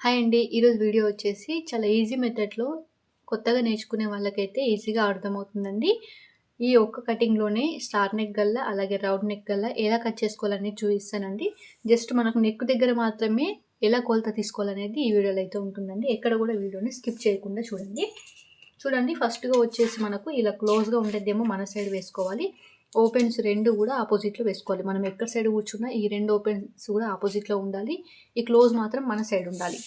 Hi అండి. ఈరోజు video వచ్చేసి చాలా ఈజీ మెథడ్లో కొత్తగా నేర్చుకునే వాళ్ళకైతే ఈజీగా అర్థమవుతుందండి. ఈ ఒక్క కటింగ్లోనే స్టార్ నెక్ గల్లా అలాగే రౌండ్ నెక్ గల్లా ఎలా కట్ చేసుకోవాలని చూపిస్తానండి. జస్ట్ మనకు నెక్ దగ్గర మాత్రమే ఎలా కొలత తీసుకోవాలనేది ఈ వీడియోలో అయితే ఉంటుందండి. ఎక్కడ కూడా వీడియోని స్కిప్ చేయకుండా చూడండి. చూడండి ఫస్ట్గా వచ్చేసి మనకు ఇలా క్లోజ్గా ఉండేదేమో మన సైడ్ వేసుకోవాలి. ఓపెన్స్ రెండు కూడా ఆపోజిట్లో వేసుకోవాలి. మనం ఎక్కడ సైడ్ కూర్చున్నా ఈ రెండు ఓపెన్స్ కూడా ఆపోజిట్లో ఉండాలి. ఈ క్లోజ్ మాత్రం మన సైడ్ ఉండాలి.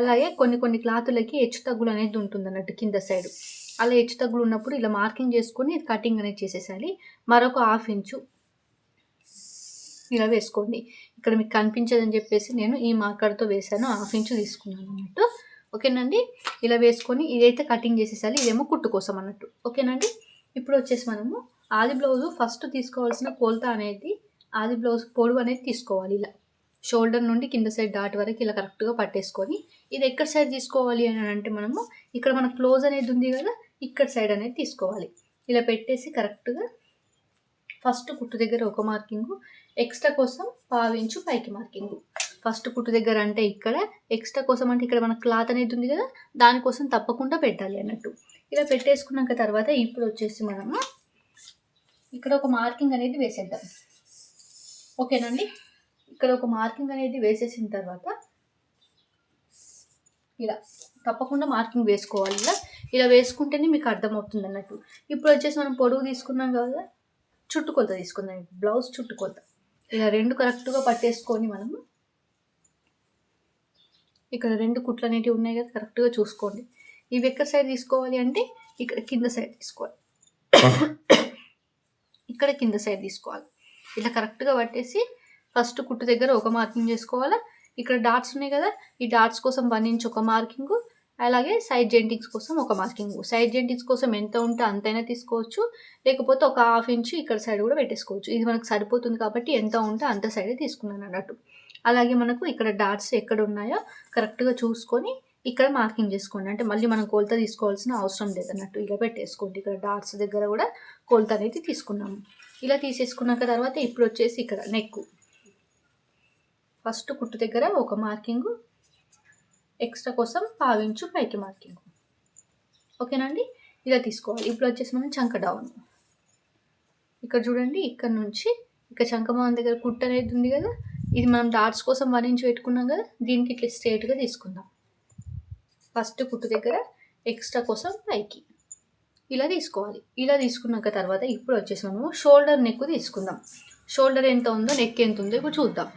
అలాగే కొన్ని కొన్ని క్లాతులకి హెచ్చు తగ్గులు అనేది ఉంటుంది అన్నట్టు కింద సైడ్ అలా హెచ్చు తగ్గులు ఉన్నప్పుడు ఇలా మార్కింగ్ చేసుకొని కటింగ్ అనేది చేసేసాలి. మరొక హాఫ్ ఇంచు ఇలా వేసుకోండి. ఇక్కడ మీకు కనిపించదని చెప్పేసి నేను ఈ మార్కర్తో వేసాను హాఫ్ ఇంచు తీసుకున్నాను అన్నట్టు. ఓకేనండి? ఇలా వేసుకొని ఇదైతే కటింగ్ చేసేసాలి. ఇదేమో కుట్టు కోసం అన్నట్టు. ఓకేనండి? ఇప్పుడు వచ్చేసి మనము ఆది బ్లౌజు ఫస్ట్ తీసుకోవాల్సిన కొలత అనేది ఆది బ్లౌజ్ పొడవు అనేది తీసుకోవాలి ఇలా. షోల్డర్ నుండి కింద సైడ్ డాట్ వరకు ఇలా కరెక్ట్గా పట్టేసుకొని ఇది ఎక్కడ సైడ్ తీసుకోవాలి అని అంటే మనము ఇక్కడ మన క్లోజ్ అనేది ఉంది కదా ఇక్కడ సైడ్ అనేది తీసుకోవాలి. ఇలా పెట్టేసి కరెక్ట్గా ఫస్ట్ కుట్టు దగ్గర ఒక మార్కింగు ఎక్స్ట్రా కోసం పావించు పైకి మార్కింగు ఫస్ట్ కుట్టు దగ్గర అంటే ఇక్కడ ఎక్స్ట్రా కోసం అంటే ఇక్కడ మన క్లాత్ అనేది ఉంది కదా దానికోసం తప్పకుండా పెట్టాలి అన్నట్టు. ఇలా పెట్టేసుకున్నాక తర్వాత ఇప్పుడు వచ్చేసి మనము ఇక్కడ ఒక మార్కింగ్ అనేది వేసేద్దాం. ఓకేనండి? ఇక్కడ ఒక మార్కింగ్ అనేది వేసేసిన తర్వాత ఇలా తప్పకుండా మార్కింగ్ వేసుకోవాలి ఇలా ఇలా వేసుకుంటేనే మీకు అర్థమవుతుంది అన్నట్టు. ఇప్పుడు వచ్చేసి మనం పొడుగు తీసుకున్నాం కదా చుట్టుకొలత తీసుకుందాం. బ్లౌజ్ చుట్టుకొలత. ఇలా రెండు కరెక్ట్గా పట్టేసుకొని మనము ఇక్కడ రెండు కుట్లు అనేటివి ఉన్నాయి కదా కరెక్ట్గా చూసుకోండి. ఇవి ఎక్కడ సైడ్ తీసుకోవాలి అంటే ఇక్కడ కింద సైడ్ తీసుకోవాలి. ఇక్కడ కింద సైడ్ తీసుకోవాలి. ఇట్లా కరెక్ట్గా పట్టేసి ఫస్ట్ కుట్టు దగ్గర ఒక మార్కింగ్ చేసుకోవాలి? ఇక్కడ డాట్స్ ఉన్నాయి కదా ఈ డాట్స్ కోసం వన్ ఇంచ్ ఒక మార్కింగ్ అలాగే సైడ్ జెంటింగ్స్ కోసం ఒక మార్కింగ్. సైడ్ జెంటింగ్స్ కోసం ఎంత ఉంటే అంతైనా తీసుకోవచ్చు లేకపోతే ఒక హాఫ్ ఇంచ్ ఇక్కడ సైడ్ కూడా పెట్టేసుకోవచ్చు. ఇది మనకు సరిపోతుంది కాబట్టి ఎంత ఉంటే అంత సైడే తీసుకున్నాను అన్నట్టు. అలాగే మనకు ఇక్కడ డాట్స్ ఎక్కడ ఉన్నాయో కరెక్ట్గా చూసుకొని ఇక్కడ మార్కింగ్ చేసుకోండి. అంటే మళ్ళీ మనం కొలత తీసుకోవాల్సిన అవసరం లేదన్నట్టు ఇలా పెట్టేసుకోండి. ఇక్కడ డాట్స్ దగ్గర కూడా కొలత అనేది తీసుకున్నాము. ఇలా తీసేసుకున్నాక తర్వాత ఇప్పుడు వచ్చేసి ఇక్కడ నెక్ ఫస్ట్ కుట్టు దగ్గర ఒక మార్కింగ్ ఎక్స్ట్రా కోసం పావించు పైకి మార్కింగ్ ఓకేనండి ఇలా తీసుకోవాలి. ఇప్పుడు వచ్చేసి మనం చంక డౌన్ ఇక్కడ చూడండి ఇక్కడ నుంచి ఇక్కడ చంకమాన్ దగ్గర కుట్టు అనేది ఉంది కదా? ఇది మనం డాట్స్ కోసం వన్ ఇంచ్ పెట్టుకున్నాం కదా? దీనికి ఇట్లా స్ట్రేట్గా తీసుకుందాం. ఫస్ట్ కుట్టు దగ్గర ఎక్స్ట్రా కోసం పైకి. ఇలా తీసుకోవాలి. ఇలా తీసుకున్నాక తర్వాత ఇప్పుడు వచ్చేసి మనము షోల్డర్ నెక్ తీసుకుందాం. షోల్డర్ ఎంత ఉందో నెక్ ఎంత ఉందో ఇప్పుడు చూద్దాం.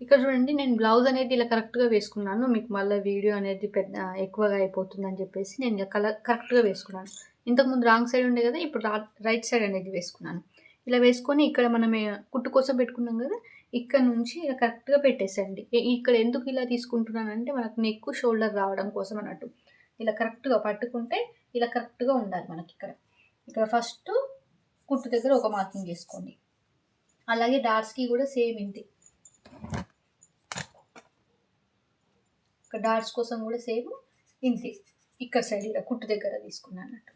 ఇక్కడ చూడండి నేను బ్లౌజ్ అనేది ఇలా కరెక్ట్గా వేసుకున్నాను. మీకు మళ్ళీ వీడియో అనేది పెద్ద ఎక్కువగా అయిపోతుందని చెప్పేసి నేను కలర్ కరెక్ట్గా వేసుకున్నాను. ఇంతకుముందు రాంగ్ సైడ్ ఉండే కదా ఇప్పుడు రైట్ సైడ్ అనేది వేసుకున్నాను. ఇలా వేసుకొని ఇక్కడ మనం కుట్టు కోసం పెట్టుకున్నాం కదా ఇక్కడ నుంచి ఇలా కరెక్ట్గా పెట్టేసండి ఇక్కడ ఎందుకు ఇలా తీసుకుంటున్నానంటే మనకు నెక్ షోల్డర్ రావడం కోసం అన్నట్టు. ఇలా కరెక్ట్గా పట్టుకుంటే ఇలా కరెక్ట్గా ఉండాలి మనకి ఇక్కడ. ఇక్కడ ఫస్ట్ కుట్టు దగ్గర ఒక మార్కింగ్ చేసుకోండి. అలాగే డాట్స్కి కూడా సేమ్ ఇంతే. ఇక్కడ డాట్స్ కోసం కూడా సేమ్ ఇంతే. ఇక్కడ సైడ్ ఇక్కడ కుట్టు దగ్గర తీసుకున్నాను అన్నట్టు.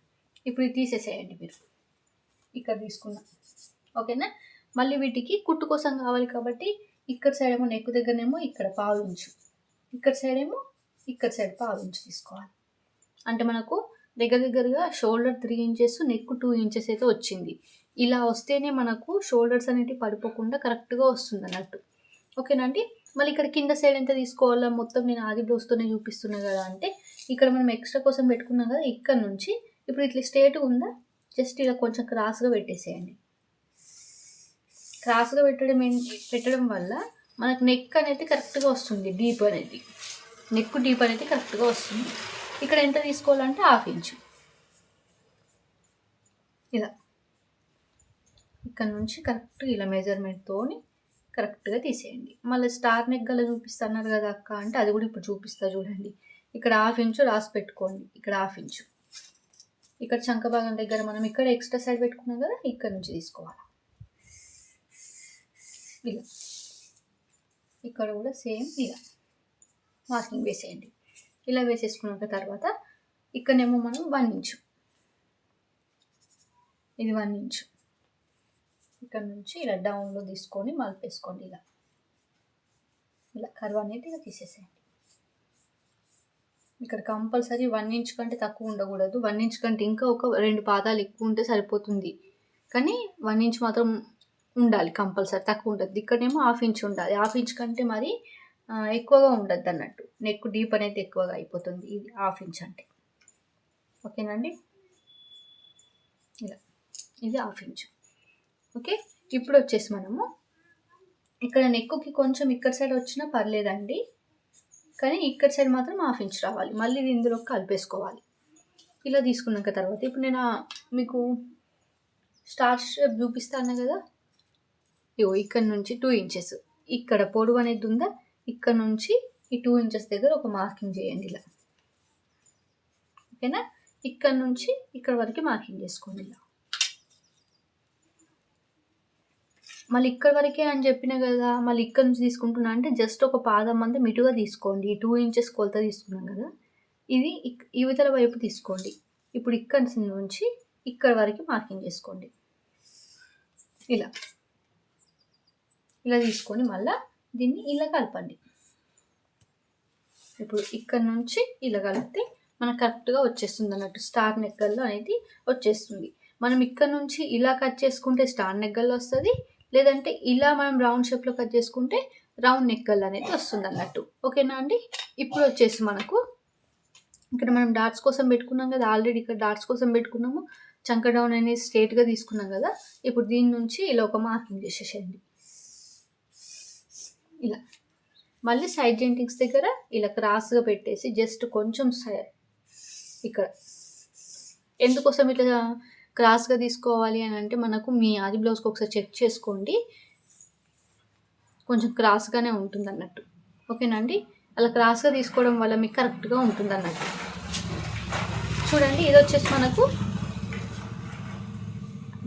ఇప్పుడు ఇది తీసేసేయండి మీరు. ఇక్కడ తీసుకున్నా. ఓకేనా? మళ్ళీ వీటికి కుట్టు కోసం కావాలి కాబట్టి ఇక్కడ సైడ్ ఏమో నెక్ దగ్గరనేమో ఇక్కడ పావించు ఇక్కడ సైడ్ ఏమో ఇక్కడ సైడ్ పావించు తీసుకోవాలి. అంటే మనకు దగ్గర దగ్గరగా shoulder three inches neck two inches అయితే వచ్చింది. ఇలా వస్తేనే మనకు షోల్డర్స్ అనేవి పడిపోకుండా కరెక్ట్గా వస్తుంది అన్నట్టు. ఓకేనండి మళ్ళీ ఇక్కడ కింద సైడ్ ఎంత తీసుకోవాలా? మొత్తం నేను ఆది బ్లౌజ్తోనే చూపిస్తున్నా కదా అంటే ఇక్కడ మనం ఎక్స్ట్రా కోసం పెట్టుకున్నాం కదా ఇక్కడ నుంచి. ఇప్పుడు ఇట్లా స్ట్రేట్గా ఉందా? జస్ట్ ఇలా కొంచెం క్రాస్గా పెట్టేసేయండి. క్రాస్గా పెట్టడం పెట్టడం వల్ల మనకు నెక్ అనేది కరెక్ట్గా వస్తుంది డీప్ అనేది. నెక్ డీప్ అనేది కరెక్ట్గా వస్తుంది. ఇక్కడ ఎంత తీసుకోవాలంటే హాఫ్ ఇంచు. ఇలా. ఇక్కడ నుంచి కరెక్ట్ ఇలా మెజర్మెంట్తో కరెక్ట్గా తీసేయండి. మళ్ళీ స్టార్ నెక్ గల చూపిస్తున్నారు కదా అక్క అంటే అది కూడా ఇప్పుడు చూపిస్తా చూడండి. ఇక్కడ హాఫ్ ఇంచు రాసి పెట్టుకోండి. ఇక్కడ హాఫ్ ఇంచు. ఇక్కడ చంక భాగం దగ్గర మనం ఇక్కడ ఎక్స్ట్రా సైడ్ పెట్టుకున్నాం కదా ఇక్కడ నుంచి తీసుకోవాలి. ఇలా. ఇక్కడ కూడా సేమ్ ఇలా. మార్కింగ్ వేసేయండి. ఇలా వేసేసుకున్నాక తర్వాత ఇక్కడనేమో మనం వన్ ఇంచు. ఇది వన్ ఇంచు. ఇక్కడ నుంచి ఇలా డౌన్లో తీసుకొని మలిపేసుకోండి ఇలా. ఇలా కర్వ్ అనేది ఇలా తీసేసేయండి. ఇక్కడ కంపల్సరీ వన్ ఇంచ్ కంటే తక్కువ ఉండకూడదు. వన్ ఇంచ్ కంటే ఇంకా ఒక రెండు పాదాలు ఎక్కువ ఉంటే సరిపోతుంది. కానీ వన్ ఇంచ్ మాత్రం ఉండాలి కంపల్సరీ. తక్కువ ఉంటుంది. ఇక్కడేమో హాఫ్ ఇంచ్ ఉండాలి. హాఫ్ ఇంచ్ కంటే మరి ఎక్కువగా ఉండద్దు అన్నట్టు నెక్ డీప్ అనేది ఎక్కువగా అయిపోతుంది. ఇది హాఫ్ ఇంచ్ అంటే. ఓకేనండి? ఇలా. ఇది హాఫ్ ఇంచ్ ఓకే? ఇప్పుడు వచ్చేసి మనము ఇక్కడ నెక్కుకి కొంచెం ఇక్కడ సైడ్ వచ్చినా పర్లేదండి. కానీ ఇక్కడ సైడ్ మాత్రం హాఫ్ ఇంచ్ రావాలి. మళ్ళీ ఇది ఇందులో కలిపేసుకోవాలి. ఇలా తీసుకున్నాక తర్వాత ఇప్పుడు నేను మీకు స్టార్ షేప్ చూపిస్తాను కదా? ఇగో ఇక్కడ నుంచి టూ ఇంచెస్ ఇక్కడ పొడవు అనేది ఉందా? ఇక్కడ నుంచి ఈ టూ ఇంచెస్ దగ్గర ఒక మార్కింగ్ చేయండి ఇలా. ఓకేనా? ఇక్కడ నుంచి ఇక్కడ వరకు మార్కింగ్ చేసుకోండి ఇలా. మళ్ళీ ఇక్కడ వరకే అని చెప్పిన కదా మళ్ళీ ఇక్కడ నుంచి తీసుకుంటున్నా అంటే జస్ట్ ఒక పాదం అంతా మిటుగా తీసుకోండి. టూ ఇంచెస్ కొలత తీసుకున్నాం కదా. ఇది ఇవతల వైపు తీసుకోండి. ఇప్పుడు ఇక్కడ నుంచి ఇక్కడ వరకు మార్కింగ్ చేసుకోండి. ఇలా. ఇలా తీసుకొని మళ్ళీ. దీన్ని ఇలా కలపండి. ఇప్పుడు ఇక్కడ నుంచి ఇలా కలిపితే మనకు కరెక్ట్గా వచ్చేస్తుంది అన్నట్టు. స్టార్ నెక్కల్లో అనేది వచ్చేస్తుంది. మనం ఇక్కడ నుంచి ఇలా కట్ చేసుకుంటే స్టార్ నెక్కల్లో వస్తుంది లేదంటే ఇలా మనం రౌండ్ షేప్లో కట్ చేసుకుంటే రౌండ్ నెక్కల్ అనేది వస్తుంది అన్నట్టు. ఓకేనా అండి? ఇప్పుడు వచ్చేసి మనకు ఇక్కడ మనం డాట్స్ కోసం పెట్టుకున్నాం కదా ఆల్రెడీ ఇక్కడ డాట్స్ కోసం పెట్టుకున్నాము. చంక డౌన్ అనేది స్ట్రేట్గా తీసుకున్నాం కదా. ఇప్పుడు దీని నుంచి ఇలా ఒక మార్కింగ్ చేసేసేయండి. ఇలా. మళ్ళీ సైడ్ జెంటింగ్స్ దగ్గర ఇలా క్రాస్గా పెట్టేసి జస్ట్ కొంచెం సై- ఇక్కడ. ఎందుకోసం ఇట్లా క్రాస్గా తీసుకోవాలి అని అంటే మనకు మీ ఆది బ్లౌజ్కి ఒకసారి చెక్ చేసుకోండి. కొంచెం క్రాస్గానే ఉంటుంది అన్నట్టు ఓకేనండి అలా క్రాస్గా తీసుకోవడం వల్ల మీకు కరెక్ట్గా ఉంటుంది అన్నట్టు చూడండి ఇది వచ్చేసి మనకు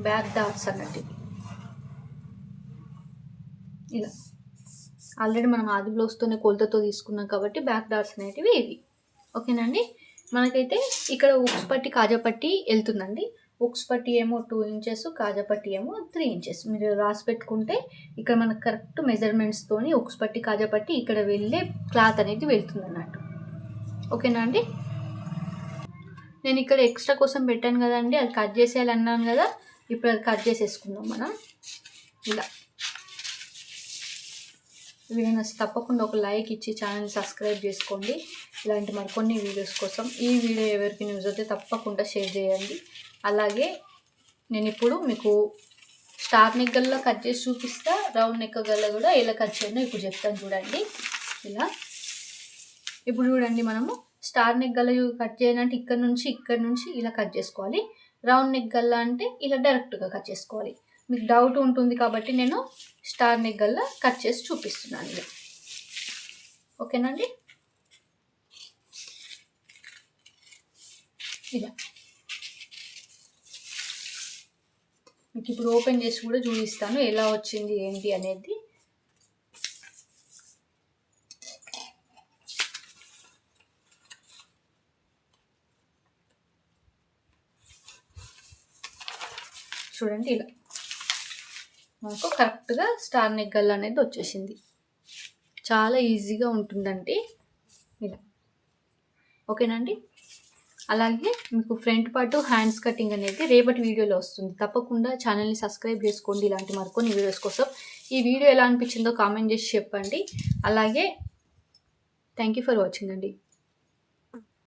బ్యాక్ డాట్స్ అన్నట్టు. ఇలా. ఆల్రెడీ మనం ఆది బ్లౌజ్తోనే కొలతతో తీసుకున్నాం కాబట్టి బ్యాక్ డాట్స్ అనేటివి ఇవి. ఓకేనండి మనకైతే ఇక్కడ ఉక్స్ పట్టి కాజా పట్టి వెళ్తుందండి. ఉక్స్ పట్టి ఏమో టూ ఇంచెస్ కాజా పట్టి ఏమో త్రీ ఇంచెస్ మీరు రాసి పెట్టుకుంటే ఇక్కడ మనకు కరెక్ట్ మెజర్మెంట్స్తోని ఉక్స్ పట్టి కాజా పట్టి ఇక్కడ వెళ్ళే క్లాత్ అనేది వెళ్తుంది అన్నట్టు ఓకేనా అండి నేను ఇక్కడ ఎక్స్ట్రా కోసం పెట్టాను కదండి. అది కట్ చేసేయాలి అన్నాను కదా. ఇప్పుడు అది కట్ చేసేసుకుందాం మనం. ఇలా. వీడియో నచ్చి తప్పకుండా ఒక లైక్ ఇచ్చి ఛానల్ సబ్స్క్రైబ్ చేసుకోండి. ఇలాంటి మరికొన్ని వీడియోస్ కోసం ఈ వీడియో ఎవరికి న్యూస్ అయితే తప్పకుండా షేర్ చేయండి. అలాగే నేను ఇప్పుడు మీకు స్టార్ నెక్ గల్లా కట్ చేసి చూపిస్తా. రౌండ్ నెక్ గల్లా కూడా ఎలా కట్ చేయాలో ఇప్పుడు చెప్తాను చూడండి. ఇలా. ఇప్పుడు చూడండి మనము స్టార్ నెక్ గల్ల కట్ చేయాలంటే ఇక్కడ నుంచి ఇక్కడ నుంచి ఇలా కట్ చేసుకోవాలి. రౌండ్ నెక్ గల్ల అంటే ఇలా డైరెక్ట్గా కట్ చేసుకోవాలి. మీకు డౌట్ ఉంటుంది కాబట్టి నేను స్టార్ నెగ్గల్లా కట్ చేసి చూపిస్తున్నాను ఇలా ఓకేనండి ఇలా మీకు ఇప్పుడు ఓపెన్ చేసి కూడా చూపిస్తాను ఎలా వచ్చింది ఏంటి అనేది. చూడండి ఇలా. మనకు కరెక్ట్గా స్టార్ నెగ్గల్ అనేది వచ్చేసింది. చాలా ఈజీగా ఉంటుందండి ఇలా. ఓకేనండి? అలాగే మీకు ఫ్రంట్ పార్ట్ హ్యాండ్స్ కటింగ్ అనేది రేపటి వీడియోలో వస్తుంది. తప్పకుండా ఛానల్ని సబ్స్క్రైబ్ చేసుకోండి. ఇలాంటి మరికొన్ని వీడియోస్ కోసం ఈ వీడియో ఎలా అనిపించిందో కామెంట్ చేసి చెప్పండి. అలాగే థ్యాంక్ యూ ఫర్ వాచింగ్ అండి.